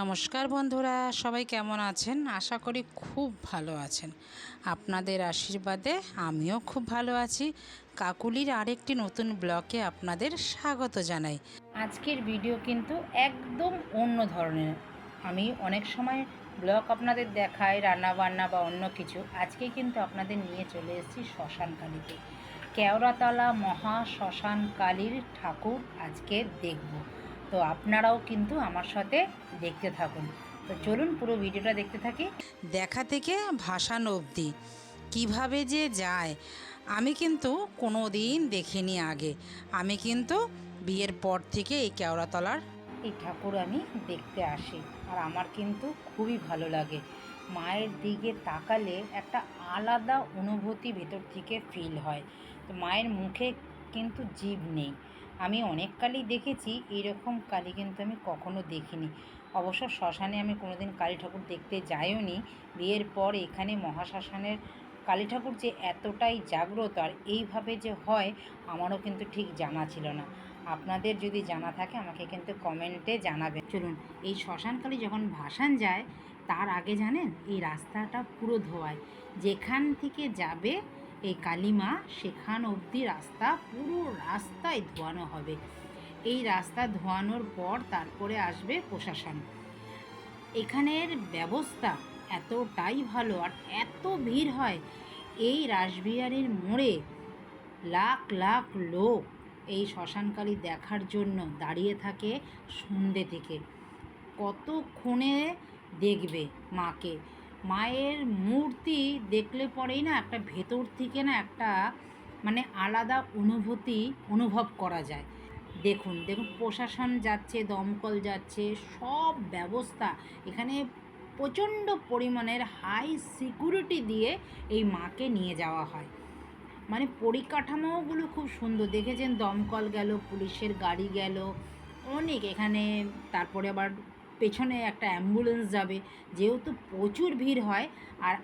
নমস্কার বন্ধুরা, সবাই কেমন আছেন? আশা করি খুব ভালো আছেন। আপনাদের আশীর্বাদে আমিও খুব ভালো আছি। কাকুলির আরেকটি নতুন ব্লকে আপনাদের স্বাগত জানাই। আজকের ভিডিও কিন্তু একদম অন্য ধরনের। আমি অনেক সময় ব্লগ আপনাদের দেখাই রান্না বান্না বা অন্য কিছু। আজকে কিন্তু আপনাদের নিয়ে চলে এসেছি শ্মশান কালীতে কেওড়াতলা মহা শ্মশান কালীর ঠাকুর আজকে দেখব। তো আপনারাও কিন্তু আমার সাথে দেখতে থাকুন। তো চলুন পুরো ভিডিওটা দেখতে থাকি। দেখা থেকে ভাসান অবধি। কীভাবে যে যায় আমি কিন্তু কোনো দিন দেখিনি আগে। আমি কিন্তু বিয়ের পর থেকে এই কেওড়াতলার এই ঠাকুর আমি দেখতে আসি আর আমার কিন্তু খুবই ভালো লাগে। মায়ের দিকে তাকালে একটা আলাদা অনুভূতি ভেতর থেকে ফিল হয়। তো মায়ের মুখে কিন্তু জীব নেই। আমি অনেক কালী দেখেছি এরকম কালী কিন্তু আমি কখনো দেখিনি। অবশ্য শ্মশানে আমি কোনোদিন কালী ঠাকুর দেখতে যাইও নি বিয়ের পর এখানে মহাশ্মশানের কালী ঠাকুর যে এতটাই জাগ্রত আর এইভাবে যে হয়, আমারও কিন্তু ঠিক জানা ছিল না। আপনাদের যদি জানা থাকে, আমাকে কিন্তু কমেন্টে জানাবেন। চলুন, এই শ্মশানকালী যখন ভাসান যায়, তার আগে জানেন, এই রাস্তাটা পুরো ধোয়ায়। যেখান থেকে যাবে এই কালিমা সেখান অবধি রাস্তা, পুরো রাস্তায় ধোয়ানো হবে। এই রাস্তা ধোয়ানোর পর তারপরে আসবে প্রশাসন। এখানের ব্যবস্থা এতটাই ভালো আর এত ভিড় হয়, এই রাসবিহারীর মোড়ে লাখ লাখ লোক এই শ্মশানকালী দেখার জন্য দাঁড়িয়ে থাকে সন্ধ্যে থেকে। কতক্ষণে দেখবে মাকে? মায়ের মূর্তি দেখলে পরেই না একটা ভেতর থেকে না একটা মানে আলাদা অনুভূতি অনুভব করা যায়। দেখুন দেখুন প্রশাসন যাচ্ছে, দমকল যাচ্ছে, সব ব্যবস্থা এখানে প্রচণ্ড পরিমাণের হাই সিকিউরিটি দিয়ে এই মাকে নিয়ে যাওয়া হয়। মানে পরিকাঠামোগুলো খুব সুন্দর। দেখেছেন দমকল গেল, পুলিশের গাড়ি গেল, অনেক এখানে, তারপরে আবার পেছনে একটা অ্যাম্বুলেন্স যাবে, যেহেতু প্রচুর ভিড় হয়, আর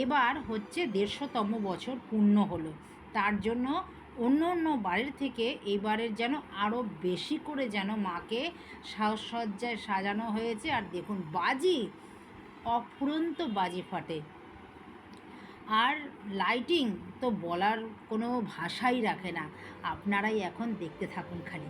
এবার হচ্ছে দেড়শোতম বছর পূর্ণ হলো। তার জন্য অন্য অন্য বাড়ির থেকে এবারের যেন আরও বেশি করে যেন মাকে সাজসজ্জায় সাজানো হয়েছে, আর দেখুন বাজি, অফুরন্ত বাজি ফাটে। আর লাইটিং তো বলার কোনো ভাষাই রাখে না। আপনারাই এখন দেখতে থাকুন খালি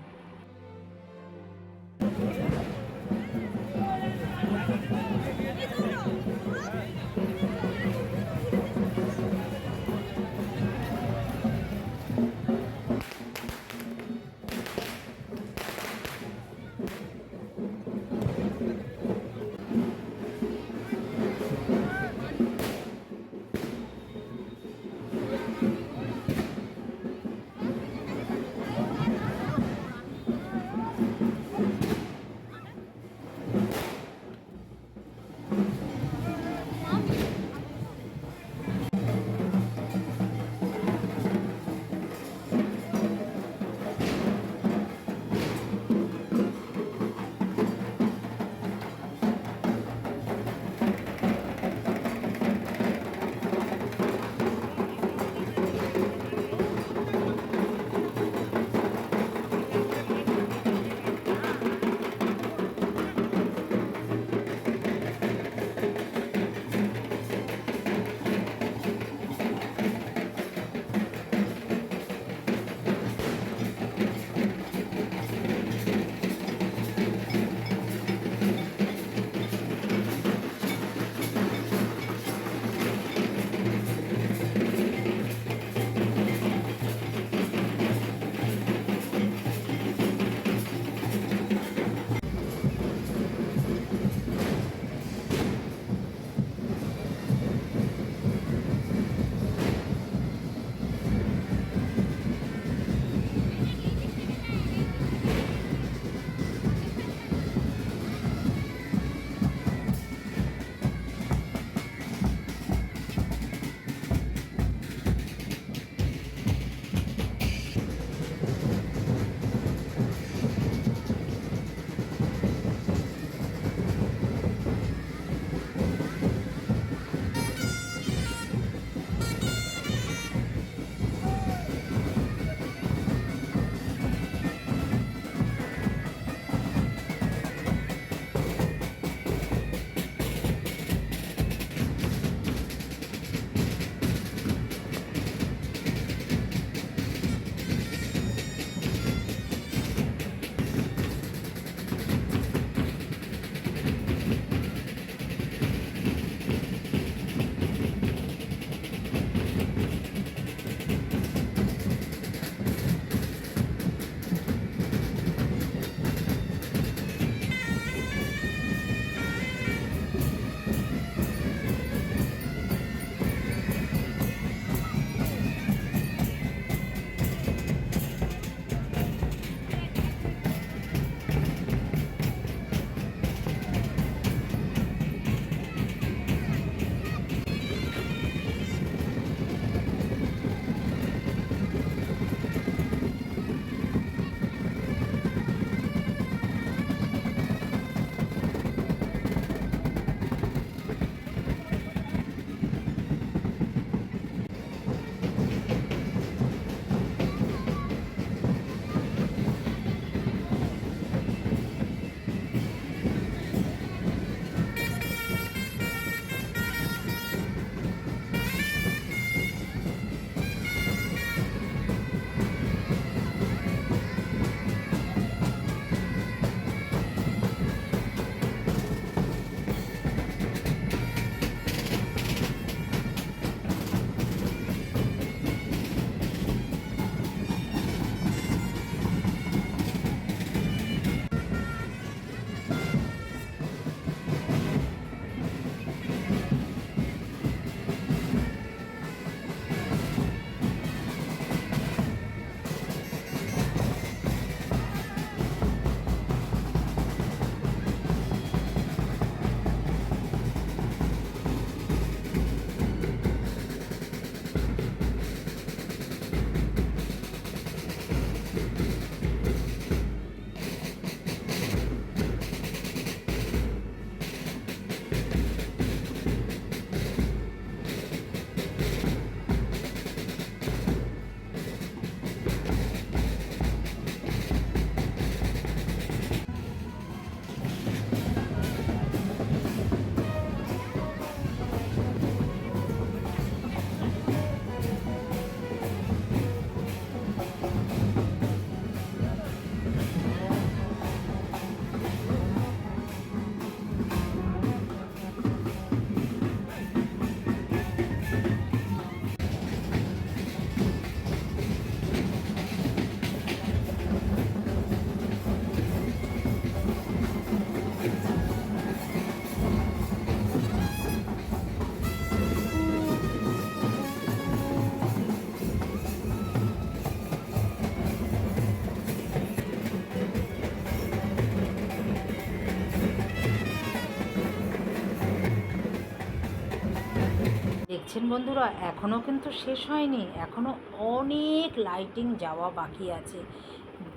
দেখছেন বন্ধুরা, এখনও কিন্তু শেষ হয়নি, এখনও অনেক লাইটিং যাওয়া বাকি আছে।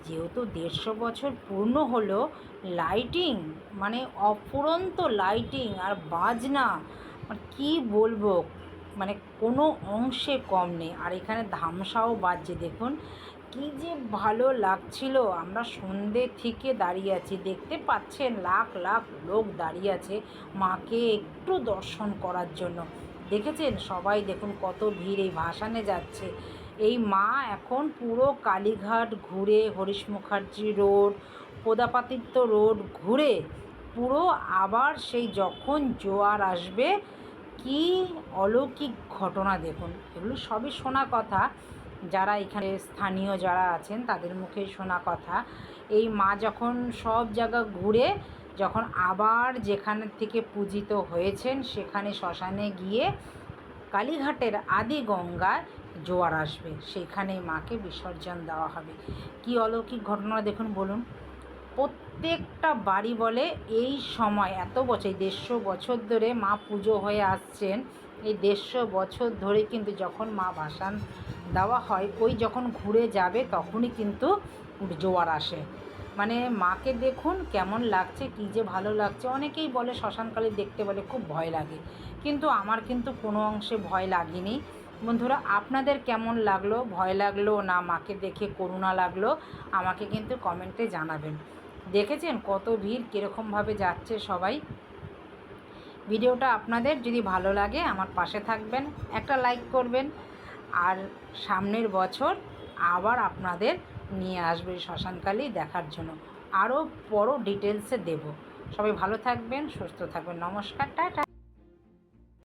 যেহেতু দেড়শো বছর পূর্ণ হলো লাইটিং মানে অফুরন্ত লাইটিং আর বাজনা কী বলব মানে কোনো অংশে কম নেই। আর এখানে ধামসাও বাজছে, দেখুন, কি যে ভালো লাগছিল। আমরা সন্ধে থেকে দাঁড়িয়ে আছি, দেখতে পাচ্ছেন, লাখ লাখ লোক দাঁড়িয়ে আছে মাকে একটু দর্শন করার জন্য। দেখেছেন? সবাই দেখুন কত ভিড়, এই ভাসানে যাচ্ছে। এই মা এখন পুরো কালীঘাট ঘুরে, হরিশ মুখার্জি রোড পোদাপাতিত্য রোড ঘুরে পুরো আবার সেই যখন জোয়ার আসবে, কি অলৌকিক ঘটনা দেখুন। এগুলো সবই শোনা কথা। যারা এখানে স্থানীয় যারা আছেন, তাদের মুখে শোনা কথা। এই মা যখন সব জায়গা ঘুরে যখন আবার যেখান থেকে পূজিত হয়েছেন, সেখানে শ্মশানে গিয়ে কালীঘাটের আদি গঙ্গায় জোয়ার আসবে। সেখানে মাকে বিসর্জন দেওয়া হবে। কি অলৌকিক ঘটনা দেখুন, বলুন। প্রত্যেকটা বাড়ি বলে এই সময়, এত বছর দেড়শো বছর ধরে মা পুজো হয়ে আসছেন। এই দেড়শো বছর ধরে কিন্তু যখন মা ভাসান দেওয়া হয়, ওই যখন ঘুরে যাবে, তখনই কিন্তু জোয়ার আসে। মানে মাকে দেখুন কেমন লাগছে, কী যে ভালো লাগছে। অনেকেই বলে শ্মশানকালী দেখতে বলে খুব ভয় লাগে। কিন্তু আমার কিন্তু কোনো অংশে ভয় লাগেনি। বন্ধুরা, আপনাদের কেমন লাগল? ভয় লাগল না মাকে দেখে করুণা লাগল? আমাকে কিন্তু কমেন্টে জানাবেন। দেখেছেন কত ভিড় কীরকমভাবে যাচ্ছে সবাই? ভিডিওটা আপনাদের যদি ভালো লাগে, আমার পাশে থাকবেন, একটা লাইক করবেন। আর সামনের বছর আবার আপনাদের নিয়ে আসবে শ্মশানকালী দেখার জন্য। আরও বড় ডিটেলসে দেব। সবাই ভালো থাকবেন, সুস্থ থাকবেন। নমস্কার, টাটা।